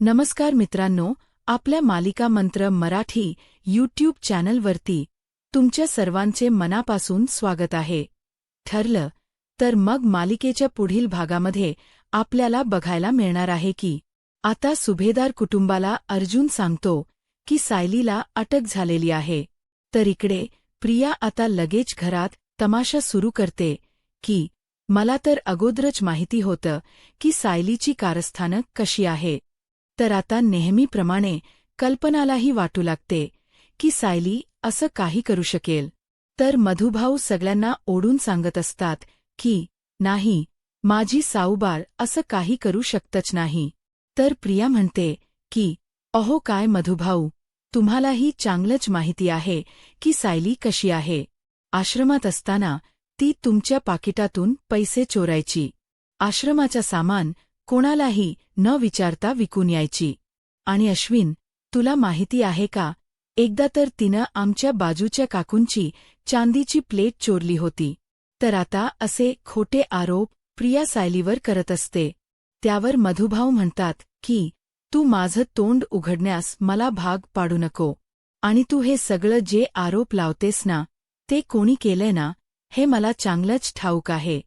नमस्कार मित्रांनो आपल्या मालिका मंत्र मराठी यूट्यूब चॅनलवरती तुमच्या सर्वांचे मनापासून स्वागत आहे. ठरलं तर मग मालिकेच्या पुढील भागामध्ये आपल्याला बघायला मिळणार आहे की आता सुभेदार कुटुंबाला अर्जुन सांगतो की सायलीला अटक झालेली आहे. तर इकडे प्रिया आता लगेच घरात तमाशा सुरू करते की मला तर अगोदरच माहिती होतं की सायलीची कारस्थानं कशी आहे. तर आता नेहमीप्रमाणे कल्पनालाही वाटू लागते की सायली असं काही करू शकेल. तर मधुभाऊ सगळ्यांना ओढून सांगत असतात की नाही माझी साऊबाळ असं काही करू शकतच नाही. तर प्रिया म्हणते की अहो काय मधुभाऊ तुम्हालाही चांगलंच माहिती आहे की सायली कशी आहे. आश्रमात असताना ती तुमच्या पाकिटातून पैसे चोरायची. आश्रमाचा सामान कोणालाही न विचारता विकून यायची. आणि अश्विन तुला माहिती आहे का? एकदा तर तिनं आमच्या बाजूच्या काकूंची चांदीची प्लेट चोरली होती. तर आता असे खोटे आरोप प्रिया सायलीवर करत असते. त्यावर मधुभाऊ म्हणतात की तू माझं तोंड उघडण्यास मला भाग पाडू नको. आणि तू हे सगळं जे आरोप लावतेस ना ते कोणी केलंय ना हे मला चांगलंच ठाऊक आहे.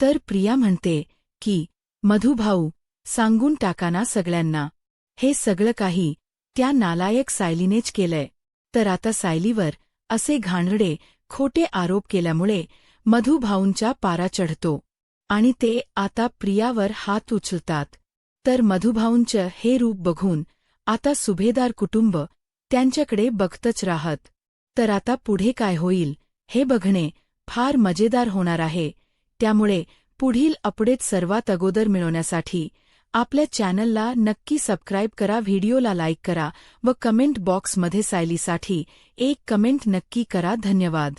तर प्रिया म्हणते की मधुभाऊ सांगून टाकाना सगळ्यांना. हे सगळं काही त्या नालायक सायलीनेच केलंय. तर आता सायलीवर असे घाणरडे खोटे आरोप केल्यामुळे मधुभाऊंच्या पारा चढतो. आणि ते आता प्रियावर हात उचलतात. तर मधुभाऊंचं हे रूप बघून आता सुभेदार कुटुंब त्यांच्याकडे बघतच राहत. तर आता पुढे काय होईल हे बघणे फार मजेदार होणार आहे. त्यामुळे पुढील अपडेट सर्वात अगोदर मिळवण्यासाठी आपल्या चॅनलला नक्की सबस्क्राईब करा व्हिडिओला लाईक करा व कमेंट बॉक्समध्ये सायलीसाठी एक कमेंट नक्की करा. धन्यवाद.